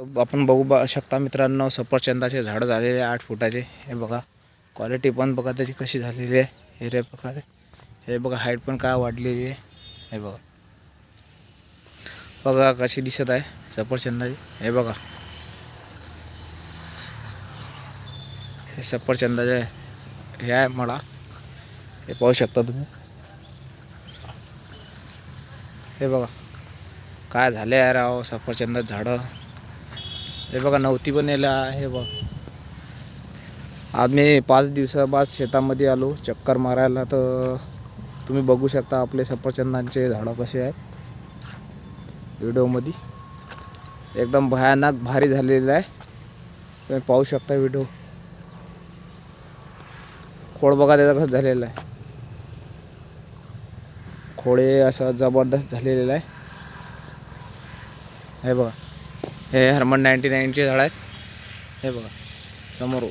आपण बघू बा शकता मित्रांनो सफरचंदाचे झाडं झालेले आहे आठ फुटाचे. हे बघा क्वालिटी पण बघा त्याची कशी झालेली आहे हिरे प्रकारे. हे बघा हाईट पण काय वाढलेली आहे. हे बघा. बघा कशी दिसत आहे सफरचंदाची. हे बघा. हे सफरचंदाचे हे आहे मला. हे पाहू शकता तुम्ही. हे बघा. काय झाले आहे राव सफरचंदात झाडं? हे बघा नव्हती पण याला हे बघ. आज मी पाच दिवसाबाद शेतामध्ये आलो चक्कर मारायला. तर तुम्ही बघू शकता आपले सफरचंदांचे झाडं कसे आहेत. व्हिडिओमध्ये. एकदम भयानक भारी झालेलं आहे. तुम्ही पाहू शकता व्हिडिओ. खोड बघा त्याचा कसं झालेलं आहे. खोडे असं जबरदस्त झालेलं आहे. हे बघा. हे हरमन नाईन्टी नाईनचे झाड आहेत. हे बघा समोर.